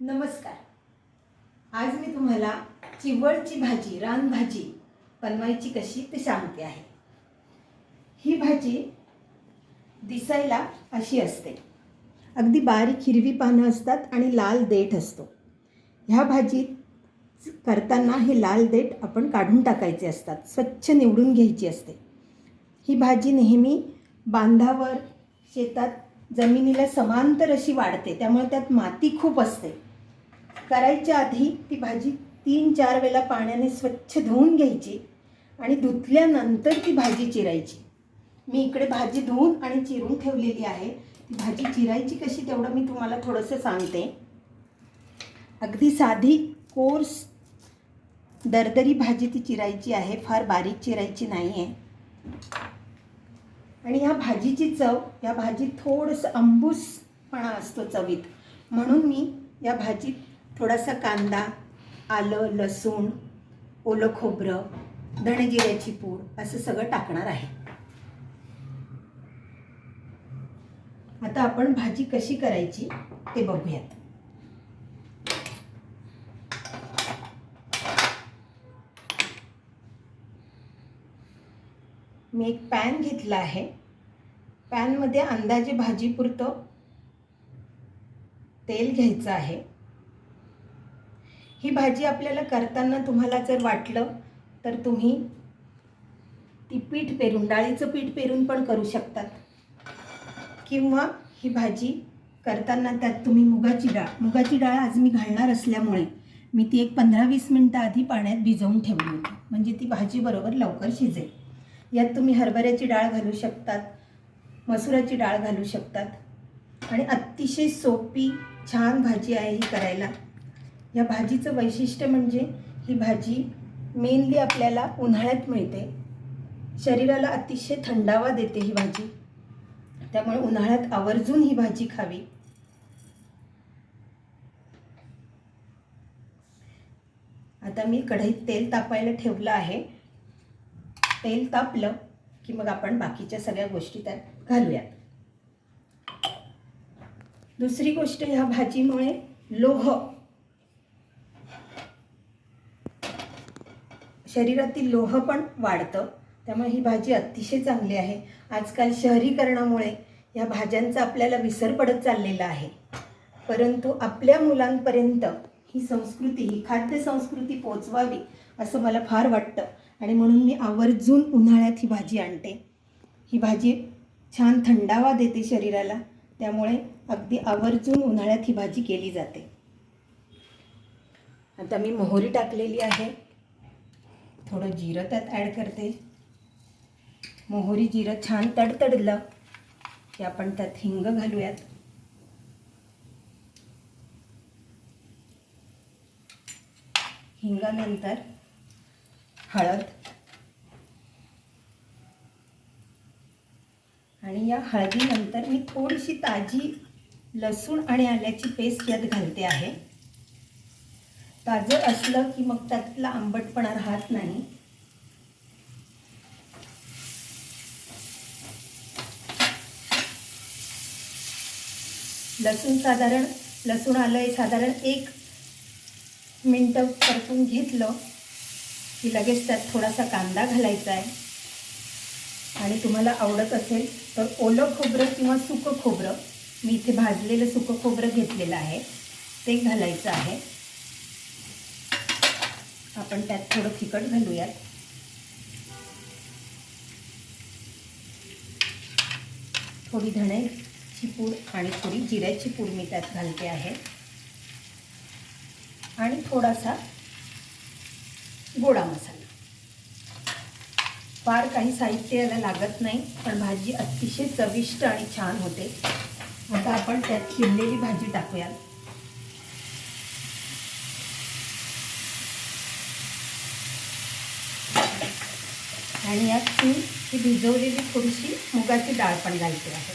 नमस्कार. आज मी तुम्हाला चिवळची भाजी रानभाजी बनवायची कशी ते सांगते आहे. ही भाजी दिसायला अशी असते. अगदी बारीक हिरवी पानं असतात आणि लाल देठ असतो. ह्या भाजीत करताना हे लाल देठ आपण काढून टाकायचे असतात स्वच्छ निवडून घ्यायची असते. ही भाजी नेहमी बांधावर शेतात जमिनीला समांतर अशी वाढते त्यामुळे त्यात माती खूप असते. करायच्या आधी ती भाजी तीन चार वेळा पाण्याने स्वच्छ धुवून घ्यायची आणि धुतल्यानंतर ती भाजी चिरायची. मी इकडे भाजी धुवून आणि चिरून ठेवलेली आहे. ती भाजी चिरायची कशी तेवढं मी तुम्हाला थोडंसं सांगते. अगदी साधी कोर्स दरदरी भाजी ती चिरायची आहे. फार बारीक चिरायची नाही आहे आणि ह्या भाजीची चव या भाजीत थोडंसं अंबूसपणा असतो चवीत. म्हणून मी या भाजीत थोडासा कांदा आलं लसूण ओलं खोबरं धणजिऱ्याची पूड असं सगळं टाकणार आहे. आता आपण भाजी कशी करायची ते बघूयात. मी एक पॅन घेतला आहे. पॅनमध्ये अंदाजे भाजीपुरतं तेल घ्यायचं आहे. ही भाजी आपल्याला करताना तुम्हाला जर वाटलं तर तुम्ही ती पीठ पेरून डाळीचं पीठ पेरून पण करू शकतात. किंवा ही भाजी करताना त्यात तुम्ही मुगाची डाळ मुगाची डाळ आज मी घालणार असल्यामुळे मी ती एक पंधरा वीस मिनटं आधी पाण्यात भिजवून ठेवली होती. म्हणजे ती भाजी बरोबर लवकर शिजेल. यात तुम्ही हरभऱ्याची डाळ घालू शकतात मसुराची डाळ घालू शकतात. आणि अतिशय सोपी छान भाजी आहे ही करायला. या भाजीचं वैशिष्ट्य म्हणजे ही भाजी मेनली आपल्याला उन्हाळ्यात मिळते. शरीराला अतिशय थंडावा देते ही भाजी. त्यामुळे उन्हाळ्यात आवर्जून ही भाजी खावी. आता मी कढईत तेल तापायला ठेवलं आहे. तेल तापलं की मग आपण बाकीच्या सगळ्या गोष्टी त्यात घालूयात. दुसरी गोष्ट ह्या भाजीमुळे लोह शरीरातील लोह पण वाढतं. त्यामुळे ही भाजी अतिशय चांगली आहे. आजकाल शहरीकरणामुळे या भाज्यांचा आपल्याला विसर पडत चाललेला आहे. परंतु आपल्या मुलांपर्यंत ही संस्कृती ही खाद्य संस्कृती पोचवावी असं मला फार वाटतं. आणि म्हणून मी आवर्जून उन्हाळ्यात ही भाजी आणते. ही भाजी छान थंडावा देते शरीराला. त्यामुळे अगदी आवर्जून उन्हाळ्यात ही भाजी केली जाते. आता मी मोहरी टाकलेली आहे. थोडं जिरं त्यात ॲड करते. मोहरी जिरं छान तडतडलं की आपण त्यात हिंग घालूयात. हिंगानंतर हळद. आणि या हळदीनंतर मी थोडीशी ताजी लसूण आणि आल्याची पेस्ट यात घालते आहे. ताजं असलं की मग त्यातला आंबटपणा राहत नाही. लसूण साधारण लसूण आलं आहे साधारण एक मिनटं परतून घेतलं की लगेच त्यात थोडासा कांदा घालायचा आहे आणि तुम्हाला आवडत असेल तर ओलं खोबरं किंवा सुकं खोबरं मी इथे भाजलेलं सुकं खोबरं घेतलेलं आहे. ते घालायचं आहे. आपण त्यात थोडं तिखट घालूयात. थोडी धण्याची पूड आणि थोडी जिऱ्याची पूड मी त्यात घालते आहे. आणि थोडासा गोडा मसाला. फार काही साहित्य याला लागत नाही पण भाजी अतिशय चविष्ट आणि छान होते. आता आपण त्यात चिरलेली भाजी टाकूयात. आणि यात मी ही भिजवलेली थोडीशी मुगाची डाळ पण घालते आहे.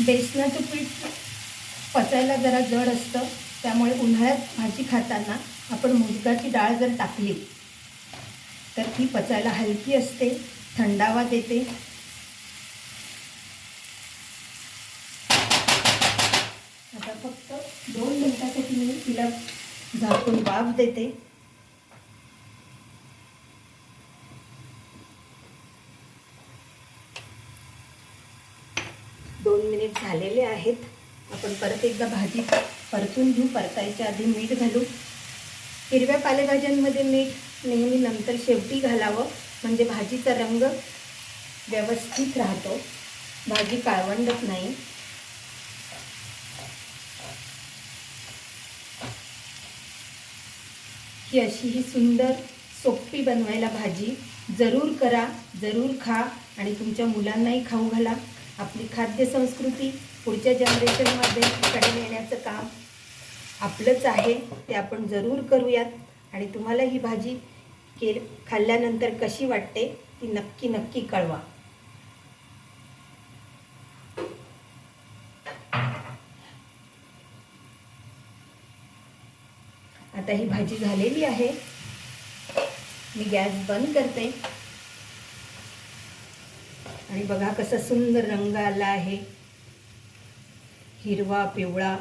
बेसनाचं पीठ पचायला जरा जड असतं त्यामुळे उन्हाळ्यात भाजी खाताना आपण मुगाची डाळ जर टाकली तर ती पचायला हलकी असते थंडावा देते. आता फक्त दोन मिनटासाठी मी तिला झाकून वाफ देते. दोन मिनिट झालेले आहेत. आपण परत एकदा भाजी परतून घेऊ. परतायच्या आधी मीठ घालू. हिरव्या पालेभाज्यांमध्ये मीठ नेहमी नंतर शेवटी घालावं. म्हणजे भाजीचा रंग व्यवस्थित राहतो. भाजी काळवंडत नाही. ही अशी ही सुंदर सोपी बनवायला भाजी जरूर करा जरूर खा आणि तुमच्या मुलांनाही खाऊ घाला. आपली खाद्य संस्कृती पुढच्या जनरेशनमध्ये कडे नेण्याचं काम आपलंच आहे ते आपण जरूर करूयात. आणि तुम्हाला ही भाजी के खाल्ल्यानंतर कशी वाटते ती नक्की नक्की कळवा. आता ही भाजी झालेली आहे. मी गॅस बंद करते. आणि बघा कसा सुंदर रंग आला आहे. हिरवा पिवळा.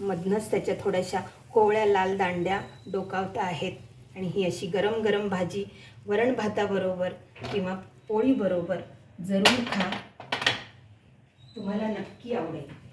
मधनंच त्याच्या थोड्याशा कोवळ्या लाल दांड्या डोकावता आहेत. आणि ही अशी गरम गरम भाजी वरण भाताबरोबर किंवा पोळीबरोबर जरूर खा. तुम्हाला नक्की आवडेल.